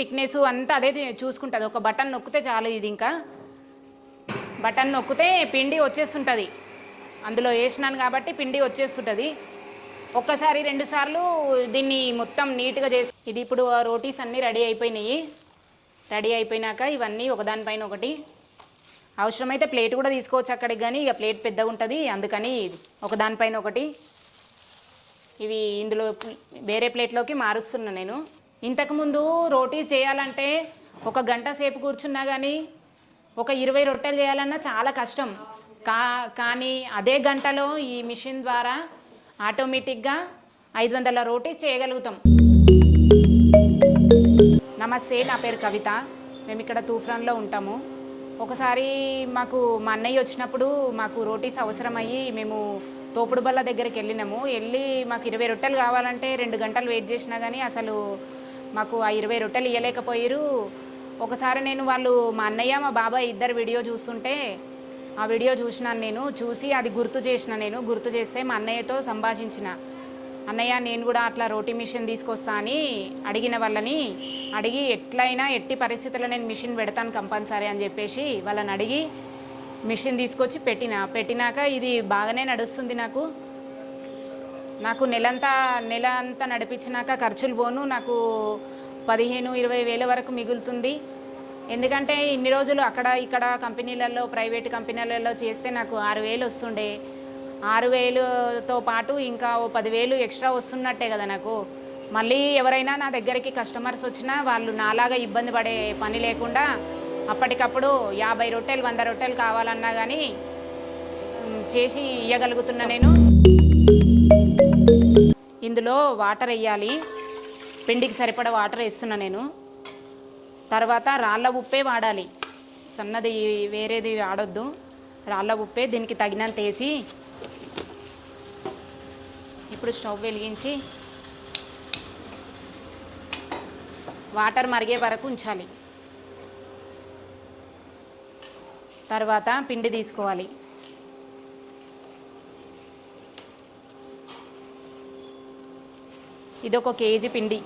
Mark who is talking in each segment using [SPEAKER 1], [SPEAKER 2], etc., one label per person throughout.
[SPEAKER 1] Thickness అంతా అదే చూసుకుంటుంది. ఒక బటన్ నొక్కితే చాలు ఇది ఇంకా. బటన్ నొక్కితే పిండి వచ్చేస్తుంటుంది. అందులో వేసినాను కాబట్టి పిండి వచ్చేస్తుంటుంది. ఒక్కసారి రెండు సార్లు దీన్ని మొత్తం నీట్గా చేసి ఇది ఇప్పుడు ఆ రోటీస్ అన్నీ రెడీ అయిపోయినాయి. రెడీ అయిపోయినాక ఇవన్నీ ఒకదానిపైన ఒకటి. అవసరమైతే ప్లేట్ కూడా తీసుకోవచ్చు అక్కడికి కానీ ఇక ప్లేట్ పెద్దగా ఉంటుంది. అందుకని ఒకదానిపైన ఒకటి. ఇవి ఇందులో వేరే ప్లేట్లోకి మారుస్తున్నా నేను. ఇంతకుముందు రోటీ చేయాలంటే ఒక గంట సేపు కూర్చున్నా కానీ ఒక ఇరవై రొట్టెలు చేయాలన్నా చాలా కష్టం. కా కానీ అదే గంటలో ఈ మిషన్ ద్వారా ఆటోమేటిక్గా ఐదు వందల రోటీస్ చేయగలుగుతాం. నమస్తే నా పేరు కవిత. మేము ఇక్కడ తూఫ్రాన్లో ఉంటాము. ఒకసారి మాకు మా అన్నయ్య వచ్చినప్పుడు మాకు రోటీస్ అవసరమయ్యి మేము తోపుడు బల్ల దగ్గరికి వెళ్ళినాము. వెళ్ళి మాకు ఇరవై రొట్టెలు కావాలంటే రెండు గంటలు వెయిట్ చేసినా కానీ అసలు మాకు ఆ ఇరవై రొట్టెలు ఇవ్వలేకపోయారు ఒకసారి నేను వాళ్ళు మా అన్నయ్య మా బాబాయ్ ఇద్దరు వీడియో చూస్తుంటే ఆ వీడియో చూసినాను నేను చూసి అది గుర్తు చేసిన నేను గుర్తు చేస్తే మా అన్నయ్యతో సంభాషించిన. అన్నయ్య నేను కూడా అట్లా రోటీ మిషన్ తీసుకొస్తా అని అడిగిన వాళ్ళని అడిగి ఎట్లయినా ఎట్టి పరిస్థితుల్లో నేను మిషన్ పెడతాను కంపల్సరీ అని చెప్పేసి వాళ్ళని అడిగి మిషన్ తీసుకొచ్చి పెట్టిన. పెట్టినాక ఇది బాగానే నడుస్తుంది నాకు. నాకు నెలంతా నెల అంతా నడిపించినాక ఖర్చులు పోను నాకు పదిహేను ఇరవై వేల వరకు మిగులుతుంది. ఎందుకంటే ఇన్ని రోజులు అక్కడ ఇక్కడ కంపెనీలలో ప్రైవేట్ కంపెనీలలో చేస్తే నాకు ఆరు వేలు వస్తుండే. ఆరు వేలుతో పాటు ఇంకా ఓ పదివేలు ఎక్స్ట్రా వస్తున్నట్టే కదా నాకు. మళ్ళీ ఎవరైనా నా దగ్గరికి కస్టమర్స్ వచ్చినా వాళ్ళు నాలాగా ఇబ్బంది పడే పని లేకుండా అప్పటికప్పుడు యాభై రొట్టెలు వంద రొట్టెలు కావాలన్నా కానీ చేసి ఇవ్వగలుగుతున్నా నేను. ఇందులో వాటర్ వేయాలి. పిండికి సరిపడ వాటర్ వేస్తున్నా నేను. తర్వాత రాళ్ళ ఉప్పే వాడాలి. సన్నది వేరేది వాడొద్దు. రాళ్ళ ఉప్పే దీనికి తగినంత వేసి ఇప్పుడు స్టవ్ వెలిగించి వాటర్ మరిగే వరకు ఉంచాలి. తర్వాత పిండి తీసుకోవాలి. ఇది ఒక కేజీ పిండి.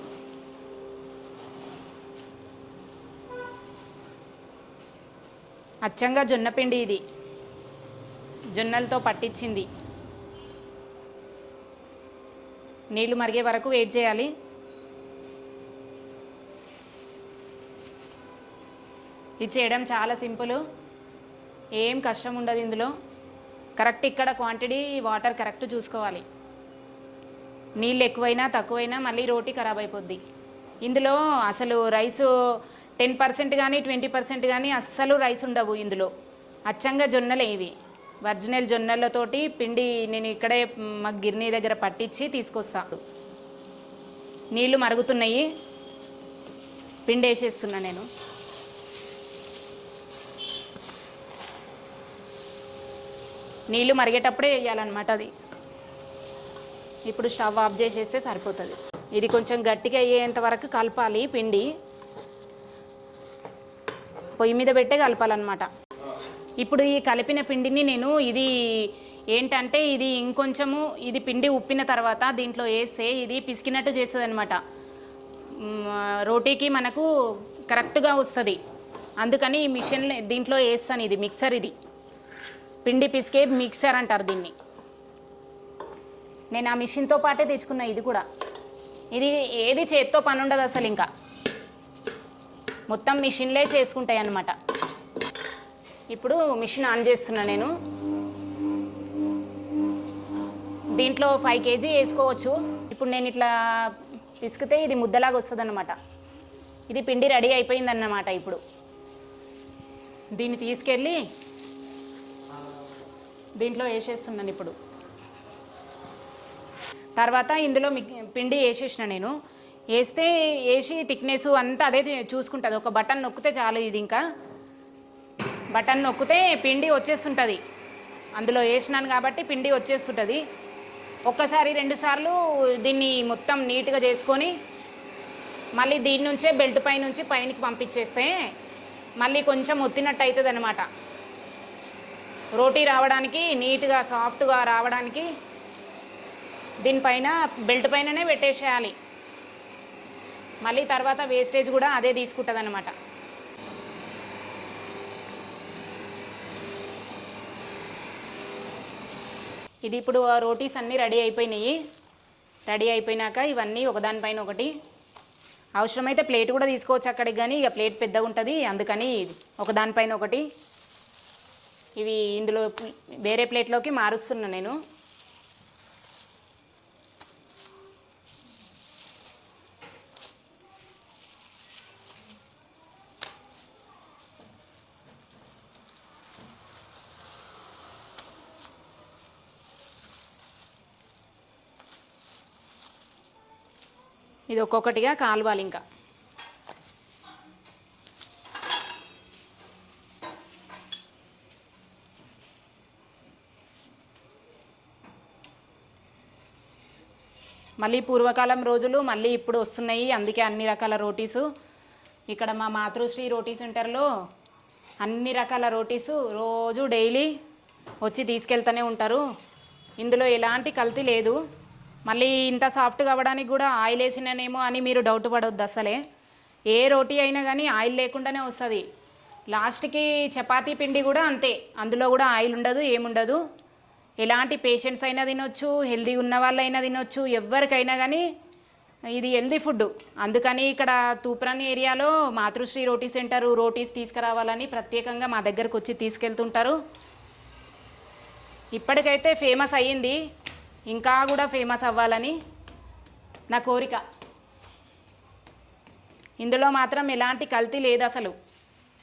[SPEAKER 1] అచ్చంగా జొన్న పిండి ఇది. జొన్నలతో పట్టించింది. నీళ్ళు మరిగే వరకు వెయిట్ చేయాలి. ఇది చేయడం చాలా సింపుల్. ఏం కష్టం ఉండదు ఇందులో. కరెక్ట్ ఇక్కడ క్వాంటిటీ వాటర్ కరెక్ట్ చూసుకోవాలి. నీళ్ళు ఎక్కువైనా తక్కువైనా మళ్ళీ రోటీ ఖరాబ్ అయిపోద్ది. ఇందులో అసలు రైస్ టెన్ పర్సెంట్ కానీ ట్వంటీ పర్సెంట్ కానీ అస్సలు రైస్ ఉండవు ఇందులో. అచ్చంగా జొన్నలే ఇవి. ఒరిజినల్ జొన్నలతోటి పిండి నేను ఇక్కడే మా గిర్నీ దగ్గర పట్టించి తీసుకొస్తాను నీళ్ళు మరుగుతున్నాయి. పిండి వేసేస్తున్నా నేను. నీళ్ళు మరిగేటప్పుడే వేయాలన్నమాట అది. ఇప్పుడు స్టవ్ ఆఫ్ చేసేస్తే సరిపోతుంది. ఇది కొంచెం గట్టిగా అయ్యేంత వరకు కలపాలి పిండి. పొయ్యి మీద పెట్టే కలపాలన్నమాట. ఇప్పుడు ఈ కలిపిన పిండిని నేను ఇది ఏంటంటే ఇది ఇంకొంచెము ఇది పిండి ఉప్పిన తర్వాత దీంట్లో వేస్తే ఇది పిసికినట్టు చేస్తుంది అనమాట రోటీకి మనకు కరెక్ట్గా వస్తుంది. అందుకని ఈ మిషన్ దీంట్లో వేస్తాను ఇది మిక్సర్ ఇది. పిండి పిసికే మిక్సర్ అంటారు దీన్ని. నేను ఆ మిషన్తో పాటే తెచ్చుకున్నా ఇది కూడా. ఇది ఏది చేత్తో పని ఉండదు అసలు ఇంకా. మొత్తం మిషన్లే చేసుకుంటాయి అన్నమాట. ఇప్పుడు మిషన్ ఆన్ చేస్తున్నా నేను. దీంట్లో ఫైవ్ కేజీ వేసుకోవచ్చు. ఇప్పుడు నేను ఇట్లా పిసికితే ఇది ముద్దలాగా వస్తుంది అన్నమాట ఇది పిండి రెడీ అయిపోయిందన్నమాట ఇప్పుడు. దీన్ని తీసుకెళ్ళి దీంట్లో వేసేస్తున్నాను ఇప్పుడు. తర్వాత ఇందులో పిండి వేసేసిన నేను. వేస్తే వేసి థిక్నెస్ అంతా అదే చూసుకుంటుంది. ఒక బటన్ నొక్కితే చాలు ఇది ఇంకా. బటన్ నొక్కితే పిండి వచ్చేస్తుంటుంది. అందులో వేసినాను కాబట్టి పిండి వచ్చేస్తుంటుంది. ఒక్కసారి రెండుసార్లు దీన్ని మొత్తం నీట్గా చేసుకొని మళ్ళీ దీని నుంచే బెల్ట్ పై నుంచి పైనకి పంపించేస్తే మళ్ళీ కొంచెం ఒత్తినట్టు అవుతుంది అనమాట రోటీ రావడానికి నీట్గా సాఫ్ట్గా రావడానికి దీనిపైన బెల్ట్ పైననే పెట్టేసేయాలి. మళ్ళీ తర్వాత వేస్టేజ్ కూడా అదే తీసుకుంటుంది అనమాట ఇది ఇప్పుడు ఆ రోటీస్ అన్నీ రెడీ అయిపోయినాయి. రెడీ అయిపోయినాక ఇవన్నీ ఒకదానిపైన ఒకటి. అవసరమైతే ప్లేట్ కూడా తీసుకోవచ్చు అక్కడికి కానీ ఇక ప్లేట్ పెద్దగా ఉంటుంది అందుకని ఒకదానిపైన ఒకటి. ఇవి ఇందులో వేరే ప్లేట్లోకి మారుస్తున్నా నేను. ఇది ఒక్కొక్కటిగా కాలవాలి ఇంకా. మళ్ళీ పూర్వకాలం రోజులు మళ్ళీ ఇప్పుడు వస్తున్నాయి. అందుకే అన్ని రకాల రోటీసు. ఇక్కడ మా మాతృశ్రీ రోటీ సెంటర్లో అన్ని రకాల రోటీసు రోజు డైలీ వచ్చి తీసుకెళ్తూనే ఉంటారు. ఇందులో ఎలాంటి కల్తీ లేదు. మళ్ళీ ఇంత సాఫ్ట్గా అవ్వడానికి కూడా ఆయిల్ వేసినానేమో అని మీరు డౌట్ పడవద్దు అసలే. ఏ రోటీ అయినా కానీ ఆయిల్ లేకుండానే వస్తుంది. లాస్ట్కి చపాతీ పిండి కూడా అంతే. అందులో కూడా ఆయిల్ ఉండదు ఏముండదు. ఎలాంటి పేషెంట్స్ అయినా తినొచ్చు హెల్దీ ఉన్న వాళ్ళైనా తినొచ్చు ఎవరికైనా కానీ ఇది హెల్దీ ఫుడ్ అందుకని ఇక్కడ తూప్రాన్ ఏరియాలో మాతృశ్రీ రోటీ సెంటర్ రోటీస్ తీసుకురావాలని ప్రత్యేకంగా మా దగ్గరకు వచ్చి తీసుకెళ్తుంటారు. ఇప్పటికైతే ఫేమస్ అయ్యింది. ఇంకా కూడా ఫేమస్ అవ్వాలని నా కోరిక. ఇందులో మాత్రం ఎలాంటి కల్తీ లేదు అసలు.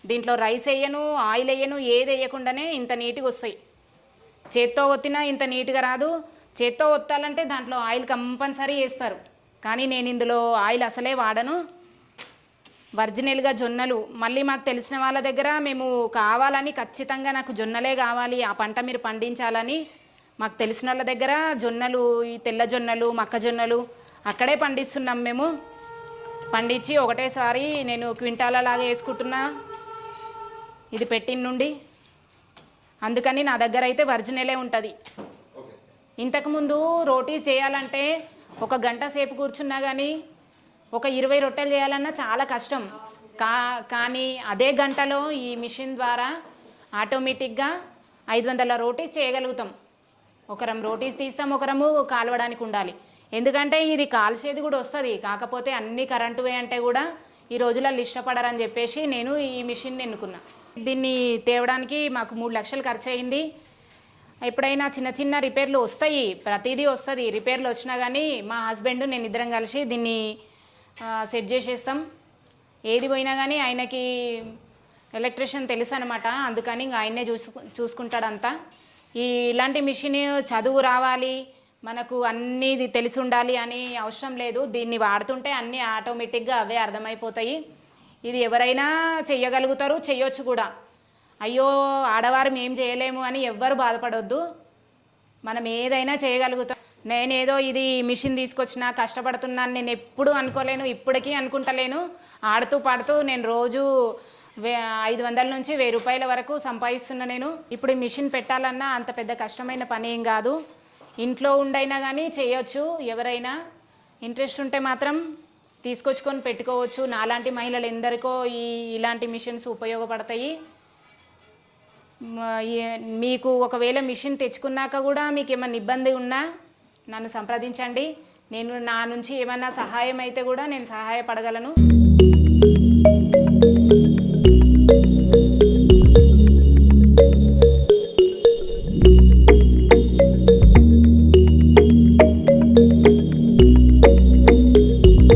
[SPEAKER 1] దీంట్లో రైస్ వేయను ఆయిల్ వేయను ఏది వేయకుండానే ఇంత నీట్గా వస్తాయి. చేత్తో ఒత్తినా ఇంత నీట్గా రాదు. చేత్తో ఒత్తాలంటే దాంట్లో ఆయిల్ కంపల్సరీ వేస్తారు. కానీ నేను ఇందులో ఆయిల్ అసలే వాడను. ఒరిజినల్గా జొన్నలు. మళ్ళీ మాకు తెలిసిన వాళ్ళ దగ్గర మేము కావాలని ఖచ్చితంగా నాకు జొన్నలే కావాలి. ఆ పంట మీరు పండించాలని మాకు తెలిసిన వాళ్ళ దగ్గర జొన్నలు ఈ తెల్ల జొన్నలు మొక్కజొన్నలు అక్కడే పండిస్తున్నాం మేము. పండించి ఒకటేసారి నేను క్వింటాల లాగా వేసుకుంటున్నా. ఇది పెట్టిన నుండి. అందుకని నా దగ్గర అయితే ఒరిజినలే ఉంటుంది. ఇంతకుముందు రోటీ చేయాలంటే ఒక గంట సేపు కూర్చున్నా కానీ ఒక ఇరవై రొట్టెలు చేయాలన్నా చాలా కష్టం. కా కానీ అదే గంటలో ఈ మిషన్ ద్వారా ఆటోమేటిక్గా ఐదు వందల రోటీస్ చేయగలుగుతాం. ఒకరం రోటీస్ తీస్తాం ఒకరము కాలవడానికి ఉండాలి. ఎందుకంటే ఇది కాల్చేది కూడా వస్తుంది. కాకపోతే అన్ని కరెంటువే అంటే కూడా ఈ రోజులలో ఇష్టపడరని చెప్పేసి నేను ఈ మిషన్ ఎన్నుకున్నా. దీన్ని తేవడానికి మాకు మూడు లక్షలు ఖర్చు అయింది ఎప్పుడైనా చిన్న చిన్న రిపేర్లు వస్తాయి. ప్రతిదీ వస్తుంది. రిపేర్లు వచ్చినా కానీ మా హస్బెండ్ నేను ఇద్దరం కలిసి దీన్ని సెట్ చేసేస్తాం. ఏది పోయినా కానీ ఆయనకి ఎలక్ట్రిషియన్ తెలుసు అనమాట అందుకని ఇంక ఆయన్నే చూసుకు చూసుకుంటాడంతా. ఈ ఇలాంటి మిషన్ చదువు రావాలి మనకు అన్నీ తెలిసి ఉండాలి అని అవసరం లేదు. దీన్ని వాడుతుంటే అన్నీ ఆటోమేటిక్గా అవే అర్థమైపోతాయి. ఇది ఎవరైనా చెయ్యగలుగుతారు చెయ్యొచ్చు కూడా. అయ్యో ఆడవారు మేం చేయలేము అని ఎవ్వరు బాధపడొద్దు. మనం ఏదైనా చేయగలుగుతాం. నేనేదో ఇది మిషన్ తీసుకొచ్చిన కష్టపడుతున్నాను నేను ఎప్పుడు అనుకోలేను ఇప్పటికీ అనుకుంటలేను. ఆడుతూ పాడుతూ నేను రోజు ఐదు వందల నుంచి వెయ్యి రూపాయల వరకు సంపాదిస్తున్నా నేను. ఇప్పుడు మిషన్ పెట్టాలన్నా అంత పెద్ద కష్టమైన పని ఏం కాదు. ఇంట్లో ఉండైనా కానీ చేయొచ్చు ఎవరైనా. ఇంట్రెస్ట్ ఉంటే మాత్రం తీసుకొచ్చుకొని పెట్టుకోవచ్చు. నాలాంటి మహిళలు ఎందరికో ఈ ఇలాంటి మిషన్స్ ఉపయోగపడతాయి. మీకు ఒకవేళ మిషన్ తెచ్చుకున్నాక కూడా మీకు ఏమైనా ఇబ్బంది ఉన్నా నన్ను సంప్రదించండి. నేను నా నుంచి ఏమైనా సహాయం అయితే కూడా నేను సహాయపడగలను.